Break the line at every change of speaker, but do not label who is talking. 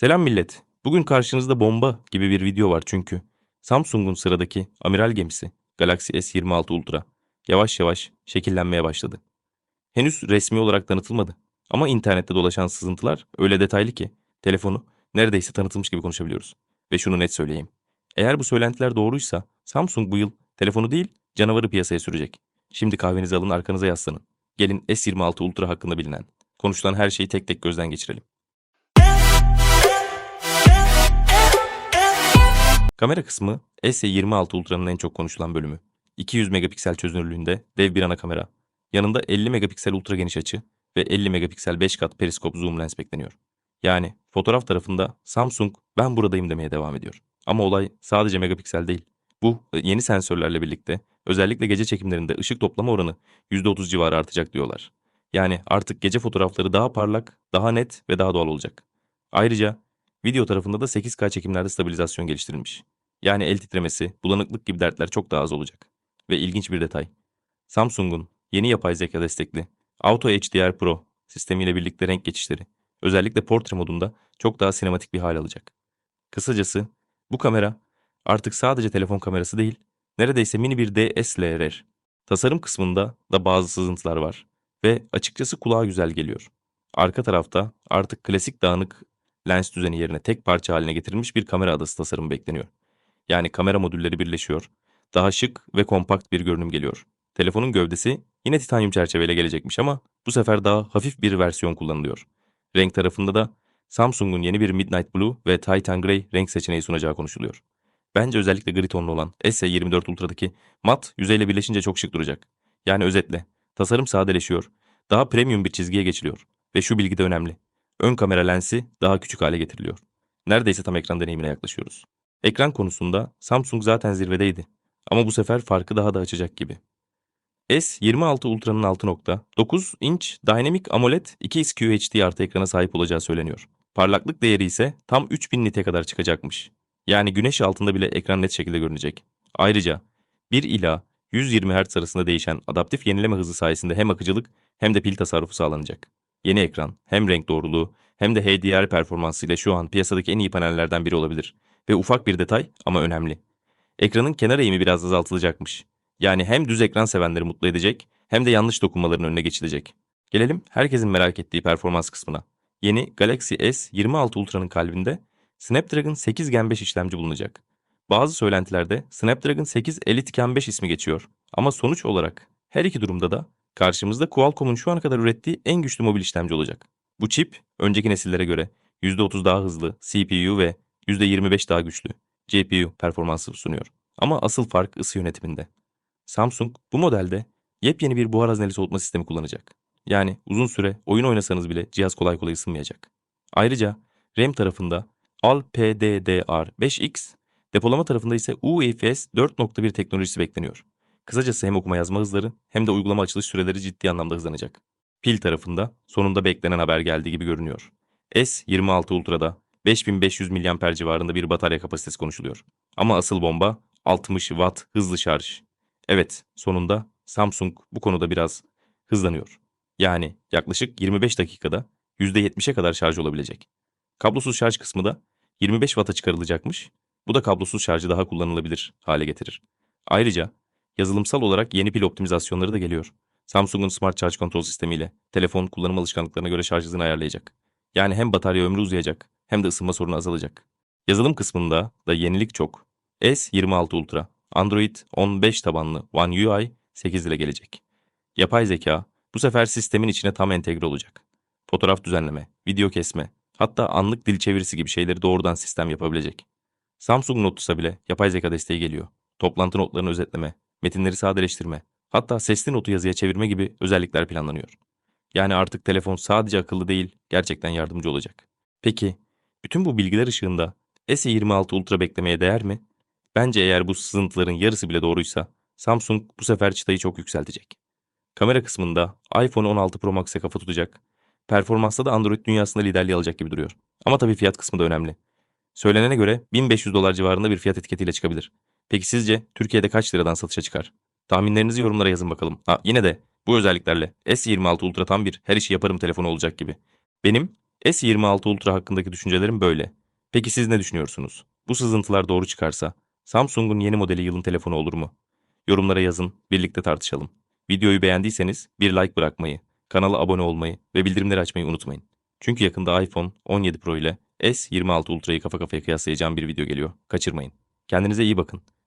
Selam millet. Bugün karşınızda bomba gibi bir video var çünkü. Samsung'un sıradaki amiral gemisi Galaxy S26 Ultra yavaş yavaş şekillenmeye başladı. Henüz resmi olarak tanıtılmadı. Ama internette dolaşan sızıntılar öyle detaylı ki telefonu neredeyse tanıtılmış gibi konuşabiliyoruz. Ve şunu net söyleyeyim. Eğer bu söylentiler doğruysa Samsung bu yıl telefonu değil canavarı piyasaya sürecek. Şimdi kahvenizi alın arkanıza yaslanın. Gelin S26 Ultra hakkında bilinen, konuşulan her şeyi tek tek gözden geçirelim. Kamera kısmı S26 Ultra'nın en çok konuşulan bölümü. 200 megapiksel çözünürlüğünde dev bir ana kamera. Yanında 50 megapiksel ultra geniş açı ve 50 megapiksel 5 kat periskop zoom lens bekleniyor. Yani fotoğraf tarafında Samsung ben buradayım demeye devam ediyor. Ama olay sadece megapiksel değil. Bu e, yeni sensörlerle birlikte özellikle gece çekimlerinde ışık toplama oranı %30 civarı artacak diyorlar. Yani artık gece fotoğrafları daha parlak, daha net ve daha doğal olacak. Ayrıca video tarafında da 8K çekimlerde stabilizasyon geliştirilmiş. Yani el titremesi, bulanıklık gibi dertler çok daha az olacak. Ve ilginç bir detay. Samsung'un yeni yapay zeka destekli Auto HDR Pro sistemiyle birlikte renk geçişleri özellikle portre modunda çok daha sinematik bir hal alacak. Kısacası bu kamera artık sadece telefon kamerası değil, neredeyse mini bir DSLR. Tasarım kısmında da bazı sızıntılar var ve açıkçası kulağa güzel geliyor. Arka tarafta artık klasik dağınık lens düzeni yerine tek parça haline getirilmiş bir kamera adası tasarımı bekleniyor. Yani kamera modülleri birleşiyor, daha şık ve kompakt bir görünüm geliyor. Telefonun gövdesi yine titanyum çerçeveyle gelecekmiş ama bu sefer daha hafif bir versiyon kullanılıyor. Renk tarafında da Samsung'un yeni bir Midnight Blue ve Titan Grey renk seçeneği sunacağı konuşuluyor. Bence özellikle gri tonlu olan S24 Ultra'daki mat yüzeyle birleşince çok şık duracak. Yani özetle tasarım sadeleşiyor, daha premium bir çizgiye geçiliyor ve şu bilgi de önemli. Ön kamera lensi daha küçük hale getiriliyor. Neredeyse tam ekran deneyimine yaklaşıyoruz. Ekran konusunda Samsung zaten zirvedeydi. Ama bu sefer farkı daha da açacak gibi. S26 Ultra'nın 6.9 inç Dynamic AMOLED 2X QHD artı ekrana sahip olacağı söyleniyor. Parlaklık değeri ise tam 3000 nite kadar çıkacakmış. Yani güneş altında bile ekran net şekilde görünecek. Ayrıca 1 ila 120 Hz arasında değişen adaptif yenileme hızı sayesinde hem akıcılık hem de pil tasarrufu sağlanacak. Yeni ekran hem renk doğruluğu hem de HDR performansıyla şu an piyasadaki en iyi panellerden biri olabilir. Ve ufak bir detay ama önemli. Ekranın kenar eğimi biraz azaltılacakmış. Yani hem düz ekran sevenleri mutlu edecek hem de yanlış dokunmaların önüne geçilecek. Gelelim herkesin merak ettiği performans kısmına. Yeni Galaxy S26 Ultra'nın kalbinde Snapdragon 8 Gen 5 işlemci bulunacak. Bazı söylentilerde Snapdragon 8 Elite Gen 5 ismi geçiyor. Ama sonuç olarak her iki durumda da karşımızda Qualcomm'un şu ana kadar ürettiği en güçlü mobil işlemci olacak. Bu çip önceki nesillere göre %30 daha hızlı CPU ve %25 daha güçlü GPU performansı sunuyor. Ama asıl fark ısı yönetiminde. Samsung bu modelde yepyeni bir buhar hazneli soğutma sistemi kullanacak. Yani uzun süre oyun oynasanız bile cihaz kolay kolay ısınmayacak. Ayrıca RAM tarafında LPDDR5X, depolama tarafında ise UEFS 4.1 teknolojisi bekleniyor. Kısacası hem okuma yazma hızları hem de uygulama açılış süreleri ciddi anlamda hızlanacak. Pil tarafında sonunda beklenen haber geldiği gibi görünüyor. S26 Ultra'da 5500 mAh civarında bir batarya kapasitesi konuşuluyor. Ama asıl bomba 60 Watt hızlı şarj. Evet, sonunda Samsung bu konuda biraz hızlanıyor. Yani yaklaşık 25 dakikada %70'e kadar şarj olabilecek. Kablosuz şarj kısmı da 25 Watt'a çıkarılacakmış. Bu da kablosuz şarjı daha kullanılabilir hale getirir. Ayrıca yazılımsal olarak yeni pil optimizasyonları da geliyor. Samsung'un Smart Charge Control sistemiyle telefon kullanım alışkanlıklarına göre şarj hızını ayarlayacak. Yani hem batarya ömrü uzayacak hem de ısınma sorunu azalacak. Yazılım kısmında da yenilik çok. S26 Ultra, Android 15 tabanlı One UI 8 ile gelecek. Yapay zeka bu sefer sistemin içine tam entegre olacak. Fotoğraf düzenleme, video kesme, hatta anlık dil çevirisi gibi şeyleri doğrudan sistem yapabilecek. Samsung Notus'a bile yapay zeka desteği geliyor. Toplantı notlarını özetleme, metinleri sadeleştirme, hatta sesli notu yazıya çevirme gibi özellikler planlanıyor. Yani artık telefon sadece akıllı değil, gerçekten yardımcı olacak. Peki, bütün bu bilgiler ışığında S26 Ultra beklemeye değer mi? Bence eğer bu sızıntıların yarısı bile doğruysa Samsung bu sefer çıtayı çok yükseltecek. Kamera kısmında iPhone 16 Pro Max'e kafa tutacak. Performansta da Android dünyasında liderliği alacak gibi duruyor. Ama tabii fiyat kısmı da önemli. Söylenene göre 1500 dolar civarında bir fiyat etiketiyle çıkabilir. Peki sizce Türkiye'de kaç liradan satışa çıkar? Tahminlerinizi yorumlara yazın bakalım. Ha yine de bu özelliklerle S26 Ultra tam bir her işi yaparım telefonu olacak gibi. Benim S26 Ultra hakkındaki düşüncelerim böyle. Peki siz ne düşünüyorsunuz? Bu sızıntılar doğru çıkarsa Samsung'un yeni modeli yılın telefonu olur mu? Yorumlara yazın, birlikte tartışalım. Videoyu beğendiyseniz bir like bırakmayı, kanala abone olmayı ve bildirimleri açmayı unutmayın. Çünkü yakında iPhone 17 Pro ile S26 Ultra'yı kafa kafaya kıyaslayacağım bir video geliyor. Kaçırmayın. Kendinize iyi bakın.